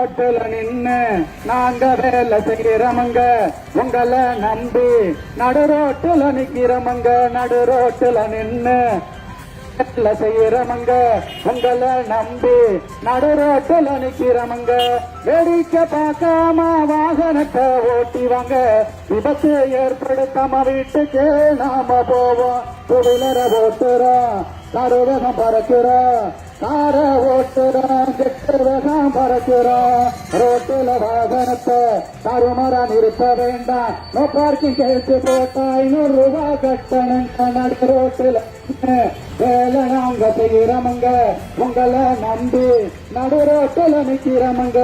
ரோட்டுல நின்னு நாங்க வேலை செய்யறமங்க. உங்களை நம்பி நடு ரோட்டுல நிக்கிறமங்க. நடு ரோட்டுல நின்னு வேலை செய்யறமங்க. உங்களை நம்பி நடு ரோட்டுல நிக்கிறமங்க. வேடிக்கை பார்க்காம வாகனத்தை ஓட்டிவாங்க. விபத்து ஏற்படுத்தாம வீட்டுக்கு நாம போவோம். டூவீலரை ஓட்டுறோம் கருவேகம் பறக்கிறோம். கார ஓட்டுறோம் கெட்டு பறக்கிறோம் ரோட்டில் வாகனத்தை தருமரா நிறுத்த வேண்டாம் நோ பார்க்கிங் கேட்டு போட்டா ஐநூறு ரூபாய் கட்டணுங்க நடு ரோட்டில் வேலை நாங்க செய்யறோமுங்க உங்களை நம்பி நடு ரோட்டில் நிக்கிறோமுங்க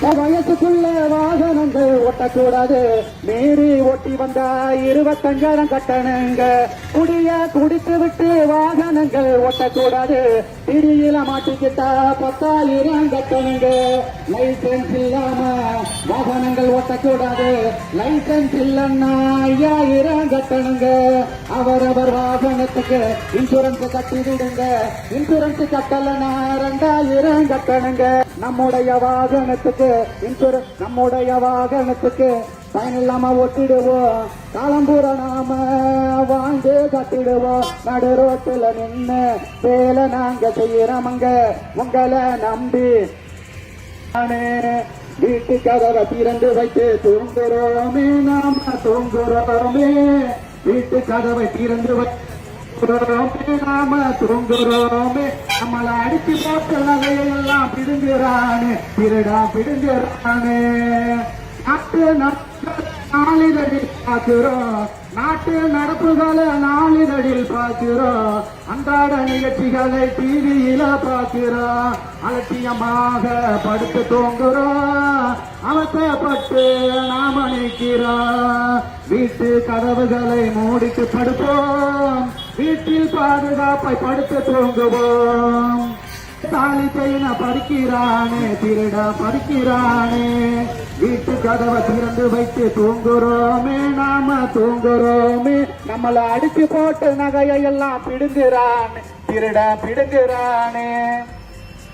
வயசுக்குள்ள வாகனங்கள் ஓட்டக்கூடாது. மீறி ஓட்டி வந்தா இருபத்தஞ்சாயிரம் கட்டணுங்க. குடிய குடித்து விட்டு வாகனங்கள் ஓட்டக்கூடாது. திரியில மாட்டிக்கிட்டா பத்தாயிரம் கட்டணுங்க. லைசன்ஸ் இல்லாம வாகனங்கள் ஓட்டக்கூடாது. லைசன்ஸ் இல்லைன்னா ஐயாயிரம் கட்டணுங்க அவரவர் வாகனத்துக்கு இன்சூரன்ஸ் கட்டி விடுங்க இன்சூரன்ஸ் கட்டலன்னா ரெண்டாயிரம் கட்டணுங்க. நம்முடைய வாகனத்துக்கு இன்சூரன்ஸ் நம்முடைய வாகனத்துக்கு பயனில்லாம ஒட்டிடுவோம். காலம்பூர நாம வாழ்ந்து கட்டிடுவோம். நடு ரோட்டுல நின்று வேலை நாங்க செய்யறோமங்க. உங்களை நம்பி நானே வீட்டு கதவை திறந்து வைத்து தூங்குறோமே நாம தூங்குறோமே. வீட்டு கதவை திறந்து வைத்து நாம தூங்குறோமே. நம்மளை அடிச்சு போட்ட நகையெல்லாம் பிடுங்குறானே திருடா பிடுங்குறானே. நாட்டு நடப்புகளை நாளிதழில் பார்க்கிறோம். நாட்டு நடப்புகளை நாளிதழில் பார்க்கிறோம். அன்றாட நிகழ்ச்சிகளை டிவியில பார்க்கிறோம். அலட்சியமாக படுத்து தூங்குறோம். அவசப்பட்டு நாம நிற்கிறோம். வீட்டு கதவுகளை மூடிட்டு படுப்போம். வீட்டில் பாதுகாப்பை படுத்து தூங்குவோம். தாலி பெயின பறிக்கிறானே திருடா பறிக்கிறானே. வீட்டு கதவை திறந்து வைத்து தூங்குறோமே நாம தூங்குறோமே. நம்மள அடிச்சு போட்டு நகையை எல்லாம் பிடுங்குறானே திருட பிடுங்குறானே.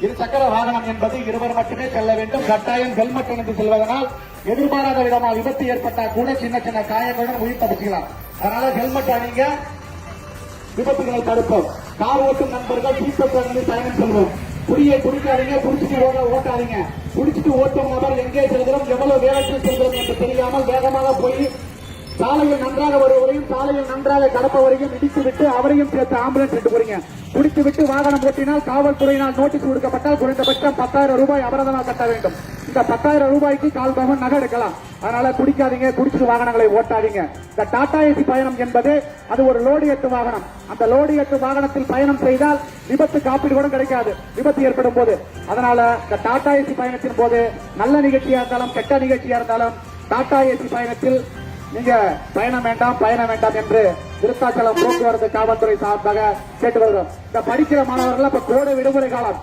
இரு சக்கர வாகனம் என்பது இருவர் மட்டுமே செல்ல வேண்டும். கட்டாயம் ஹெல்மெட் அணிந்து செல்வதனால் எதிர்பாராத விதமா விபத்து ஏற்பட்டா கூட சின்ன சின்ன காயங்களுடன் உயிர் தப்பிச்சுக்கலாம். அதனால ஹெல்மெட் அணிங்க விபத்துகளை தடுப்போம். கார் ஓட்டும் நண்பர்கள் சீட்டை அணிந்து பயணம் செல்வோம். குடியை குடிக்காதீங்க குடிச்சிட்டு ஓட ஓட்டாதீங்க. குடிச்சிட்டு ஓட்டும் நபர் எங்கே செல்கிறோம் எவ்வளவு வேகத்தில் செல்கிறோம் என்று தெரியாமல் வேகமாக போய் சாலையில் நன்றாக வருவரையும் சாலையில் நன்றாக கடப்பவரையும் இடித்து விட்டு அவரையும் சேர்த்து ஆம்புலன்ஸ் எடுத்து போறீங்க. குடித்து விட்டு வாகனம் ஓட்டினால் காவல்துறையினால் நோட்டீஸ் கொடுக்கப்பட்டால் குறைந்தபட்சம் பத்தாயிரம் ரூபாய் அபராதமாக கட்ட வேண்டும். இந்த பத்தாயிரம் ரூபாய்க்கு கால் பவன் நகை எடுக்கலாம். அதனால குடிக்காதீங்க குடிச்சிட்டு வாகனங்களை ஓட்டாதீங்க. இந்த டாடா ஏசி பயணம் என்பது அது ஒரு லோடு எட்டு வாகனம். அந்த லோடு எட்டு வாகனத்தில் பயணம் செய்தால் விபத்து காப்பீடு கூட கிடைக்காது. விபத்து ஏற்படும் போது அதனால இந்த டாடா ஏசி பயணத்தின் போது நல்ல நிகழ்ச்சியா இருந்தாலும் கெட்ட நிகழ்ச்சியா இருந்தாலும் டாடா ஏசி பயணத்தில் நீங்க பயணம் வேண்டாம் பயணம் வேண்டாம் என்று விருத்தாச்சலம் போக்குவரத்து காவல்துறை சார்பாக கேட்டு வருகிறோம் இந்த படிக்கிற மாணவர்கள் இப்ப கோடை விடுமுறை காலம்.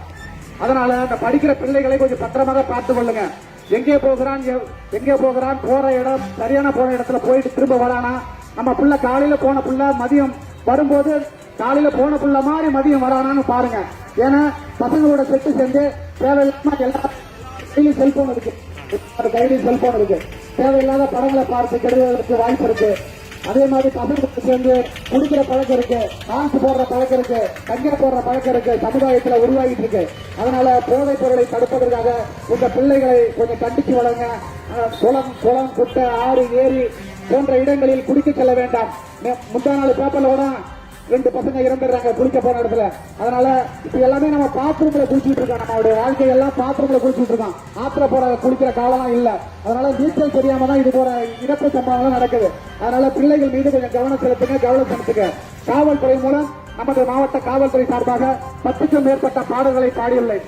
அதனால அந்த படிக்கிற பிள்ளைகளை கொஞ்சம் பத்திரமாக பார்த்து கொள்ளுங்க. எங்கே போகிறான் எங்கே போகிறான் போற இடம் சரியான போன இடத்துல போயிட்டு திரும்ப வரானா? நம்ம புள்ள காலையில போன புள்ள மதியம் வரும்போது காலையில போன புள்ள மாதிரி மதியம் வரானான்னு பாருங்க. ஏன்னா பசங்களோட செட்டு சேர்ந்து தேவையில்லாம எல்லா கையிலும் செல்போன் இருக்கு. எல்லார் கையிலும் செல்போன் இருக்கு. தேவையில்லாத படங்களை பார்த்து கெடுவதற்கு வாய்ப்பு இருக்கு. அதே மாதிரி பசங்களுக்கு சேர்ந்து குடிக்கிற பழக்கம் இருக்கு. காசு போடுற பழக்கம் இருக்கு. கஞ்சா போடுற பழக்கம் இருக்கு. சமுதாயத்துல உருவாகிட்டு இருக்கு. அதனால போதைப் பொருளை தடுப்பதற்காக உங்க பிள்ளைகளை கொஞ்சம் கண்டிச்சு வளருங்க. குளம் குளம் குட்டை ஆறு ஏரி போன்ற இடங்களில் குடிக்க செல்ல வேண்டாம். முந்தா நாள் பேப்பர்ல கூட ரெண்டு பசங்க இறந்துடுறாங்க குளிக்க போன இடத்துல. அதனால இப்ப எல்லாமே நம்ம பாத்ரூம்ல குளிச்சுட்டு இருக்கோம். நம்மளுடைய வாழ்க்கை எல்லாம் பாத்ரூம்ல குளிச்சுட்டு இருக்கோம். ஆத்திர போற குளிக்கிற காலம் இல்ல. அதனால நீச்சல் தெரியாம தான் இது போற இறப்பு சம்பவங்கள் நடக்குது. அதனால பிள்ளைகள் மீது கொஞ்சம் கவனம் செலுத்துங்க கவனம் செலுத்துங்க. காவல்துறை மூலம் நமது மாவட்ட காவல்துறை சார்பாக பத்துக்கும் மேற்பட்ட பாடல்களை பாடியுள்ளேன்.